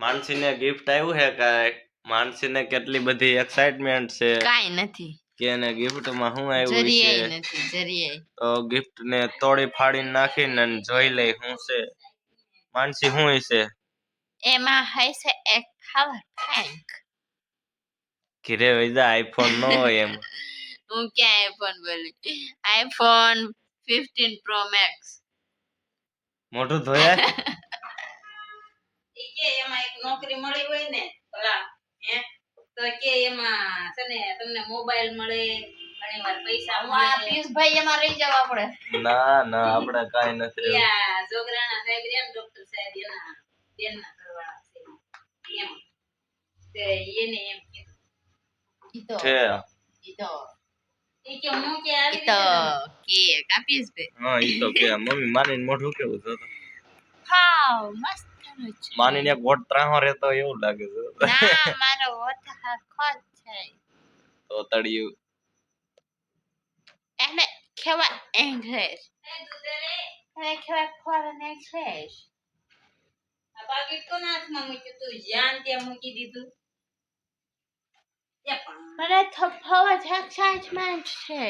માનસીને gift આવ્યું છે કાંઈ? માનસીને કેટલી બધી એક્સાઇટમેન્ટ છે. કાઈ નથી. કે એને ગિફ્ટમાં શું આવ્યું છે? તો ગિફ્ટ ને તોડી ફાડી નાખીને જોઈ લઈ શું છે? માનસી શું છે એમાં છે એક ખાવા પિંક ઘીરે વૈદા આઈફોન નો હોય એમ. હું ક્યાં આઈફોન બોલી? આઈફોન 15 પ્રો મેક્સ મોટું ધોયા? કે એમાં એક નોકરી મળી હોય ને ભલા હે? તો કે એમાં છે ને તમને મોબાઈલ મળે પૈસા મળે. પિયુષભાઈ એમાં રહી જવા પડે ના ના આપણે કાંઈ નથી યા જોગરાણા સાહેબ રહ્યા ડોક્ટર સાહેબ એના બેનના ઘરવાળા છે. એમ. તે એને એમ કીધું. ઈ તો ઈ તો ઈ કે હું કે આવી તો કે કા પિયુષભાઈ હા ઈ તો કે મમ્મી માનીને મોઢું કેવું હાવ મસ્ત છે માનીને એક વોટ ત્રાહો રહેતો એવું લાગે છે. ના મારો વોટ હરખો જ છે. તો તળિયું. એને કેવા ઇંગ્લિશ એને કેવા ફોરેન ઇંગ્લિશ આ પાકીટ કોના હાથમાં મૂક્યું તું. જ્યાં ત્યાં મૂકી દીધું. એ પણ. મને તો બહુ જ એક્સાઇટમેન્ટ છે.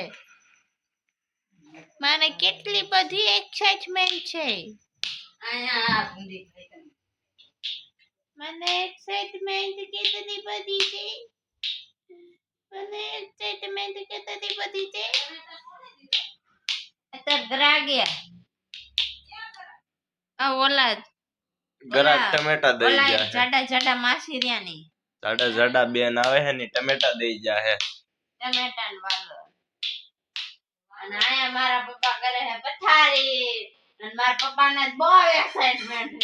મને કેટલી બધી એક્સાઇટમેન્ટ છે. અહીંયા આ મને એક્સાઇટમેન્ટ કેટલી બધી છે? મને એક્સાઇટમેન્ટ કેટલી બધી છે? તો ગ્રાગ્યા આ ઓલા ગરાક ટમેટા દઈ ઓલા જાડા જાડા માસી રહ્યા ની. જાડા જાડા બેન આવે હે ની ટમેટા દઈ જાય હે. ટમેટા વાલો. અને આયા મારા પપ્પા કરે હે પથારી. અને મારા પપ્પાને બહુ એક્સાઇટમેન્ટ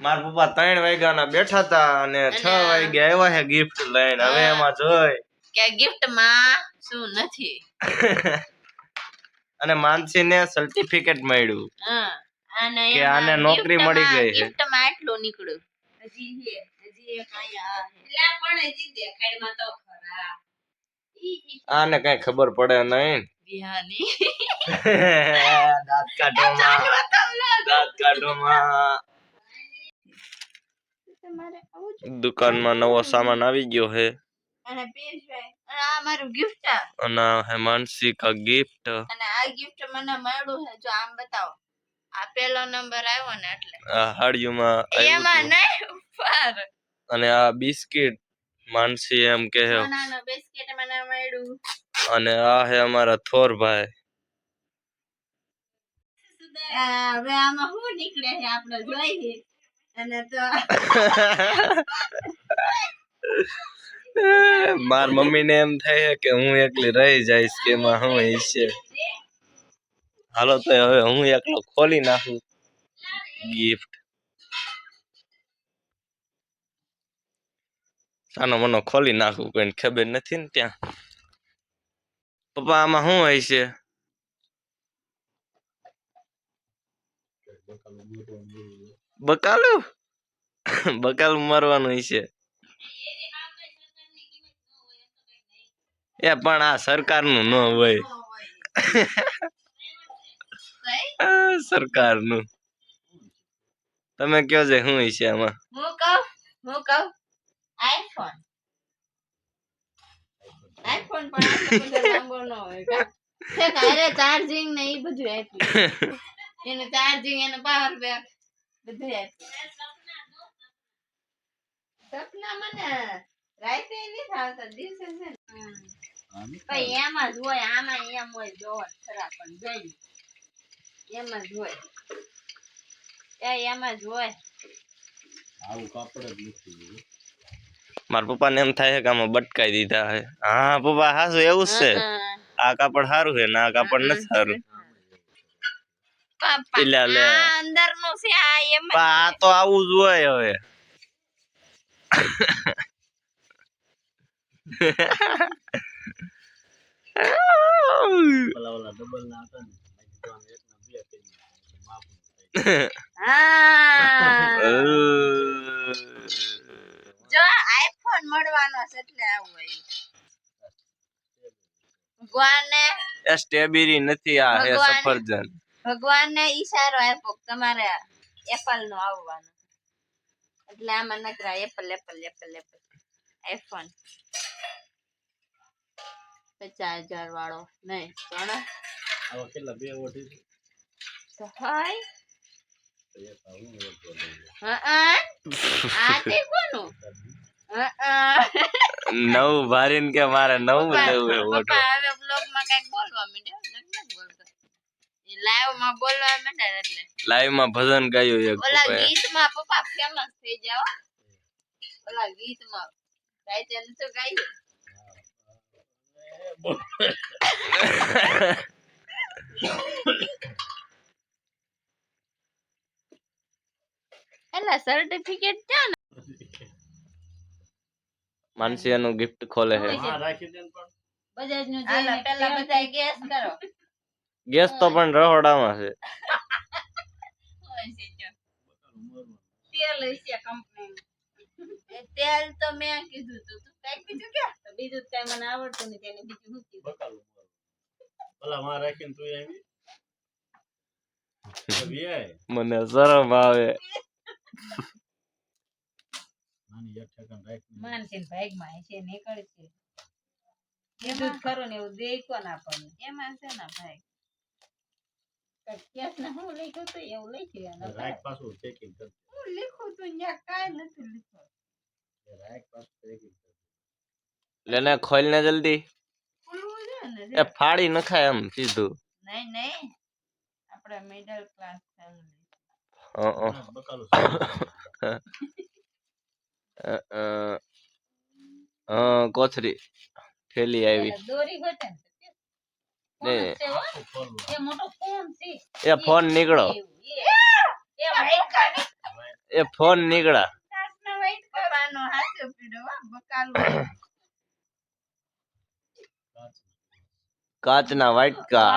મારા પપ્પા ત્રણ વાગ્યાના બેઠા હતા અને છ વાગ્યા આવ્યા છે ગિફ્ટ લઈને. હવે એમાં જોઈ. કે ગિફ્ટમાં શું નથી? અને માનસીને સર્ટિફિકેટ મળ્યું. કે આને નોકરી મળી ગઈ છે. ગિફ્ટમાં આટલું નીકળ્યું. હજી હજી એક અહીંયા એટલે આ પણ હજી દેખાડમાં તો ખરા. આને કઈ ખબર પડે નહીં. બિહાની દાંત કાઢોમાં દાંત કાઢોમાં તમારે આવું જ દુકાનમાં નવો સામાન આવી ગયો હે. અને પિયુષભાઈ અને આ મારું ગિફ્ટ અને હે માનસી કા ગિફ્ટ અને આ ગિફ્ટ મને મળ્યું છે. જો આમ બતાવો. આ પેલો નંબર આવ્યો ને એટલે. આ હાડિયુમાં એમાં નહીં ઉપર. અને આ બિસ્કિટ. માનસી એમ કે અને આ હે અમારા થોર ભાઈ હવે આમાં શું નીકળે છે આપણે જોઈએ. અને તો માર મમ્મી ને એમ થાય કે હું એકલી રહી જઈશ કે એમાં હું છે. હાલો તો હવે હું એકલો ખોલી નાખું ગિફ્ટ સાનો મનો ખોલી નાખું કોઈને ખબર નથી ને ત્યાં. પપ્પા આમાં શું હોય છે? બકાલું? બકાલ મારવાનું હશે છે. એ પણ આ સરકારનું ન હોય. સરકારનું. તમે કયો છે શું છે આમાં હું કહું હું કહું આઈફોન આઈફોન પણ આટલો બધો લાંબો ન હોય કા ઠેક હારે ચાર્જિંગ ને એ બધું આપ્યું એનું ચાર્જિંગ એને પાવર બેંક બધું આપ્યું સપના મને રાતે નહીં આવતા દિવસે છે પછી એમાં જ હોય આમાં એમ હોય જોવો ખરા પણ જોઈ એમાં જ હોય એ એમાં જ હોય મારા પપ્પાને એમ થાય કે આમાં બટકાઈ દીધા હે હા પપ્પા હાસું એવું જ છે. આ કાપડ સારું છે ના આ કાપડ નથી સારું. એટલે લે. આ અંદરનું છે આ એમ આ તો આવું જ હોય હવે. હા. મળવાનો છે એટલે આવું હોય. ભગવાને એ સ્ટેબેરી નથી આ હે સફરજન. ભગવાનને ઈશારો આપ્યો તમારે એપલ નો આવવાનો. એટલે આમાં નકરા Apple Apple Apple Apple. IPhone પચાસ હજાર વાળો. નહીં પણ આવો કેટલા બે ઓઢી તો હાય. હા. આ તે નવું ભારીને કે મારે નવું લેવું હવે બ્લોગમાં કંઈક બોલવા માંડ્યા નથી નથી બોલતો. લાઈવમાં બોલવા માંડ્યા એટલે. લાઈવમાં ભજન ગાયું એક ઓલા પપ્પાએ. ગીતમાં પપ્પા ફેમસ થઈ જાવ ઓલા ગીતમાં. ગાયતે તો ગાયું. એલા સર્ટિફિકેટ ક્યાં માનસી એનું ગિફ્ટ ખોલે છે. ગેસ તો પણ રહોડામાં છે. છે તેલ હશે કંપની એ તેલ તો મેં કીધું તું. તું કઈ કીધું કે? બીજું કઈ મને આવડતું નથી એને બીજું શું કીધું? ભલા માં રાખીને તું વિયાય. મને શરમ આવે. નાની એક ઠેકાણ રાખીને. માનસી ભાગમાં હશે નીકળે છે. જ ખરું ને એવું દે કોણ આપણને. એમાં છે ને ભાઈ કેસ ને હું લખ્યું હતું એવું લખ્યું એને પાછું checking કરજે. હું લીખું તું ત્યાં કાંઈ નથી લીખું એ પાછું checking કરજે. લેને ખોલ ને જલ્દી. એ ફાડી નખાય એમ સીધું. નહીં નહીં. આપણે મિડલ ક્લાસ ફેમિલી હં, બકાલું કોથરી થેલી આવી. ને ને. એ ફોન છે. એ ફોન નીકળો. એ. ફોન નીકળા. કાચનો વાટકા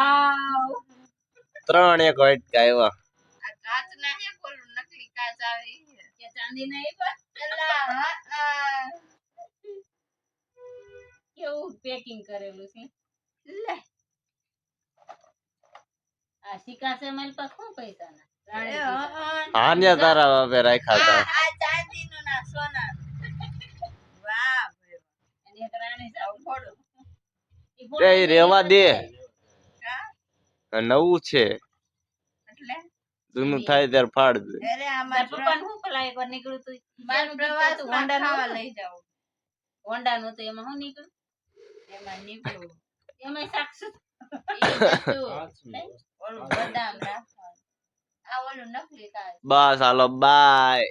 ત્રણ એક વાટકા આવ્યા. કાચના હે કોલું નકલી કાચ આવે ઈ હે. કેવું પેકિંગ કરેલું છે? લે. આ પૈસા ના તારા બાપે રાખ્યા હતા. આ ના વાહ અને એ રેવા દે. નવું છે. જૂનું થાય ત્યારે ફાડ દે અરે આમાં મારા પપ્પાને શું પેલા એકવાર નીકળું હતું મારું પ્રવાસ હોન્ડા ખાવા લઈ જાવ હોન્ડા નું તો એમાં શું નીકળું? એમાં નીકળ્યું એમાં સાક્ષુ. ઓલું બદામ રાખવાનું આ ઓલું નકલી કાચ બસ હાલો બાય.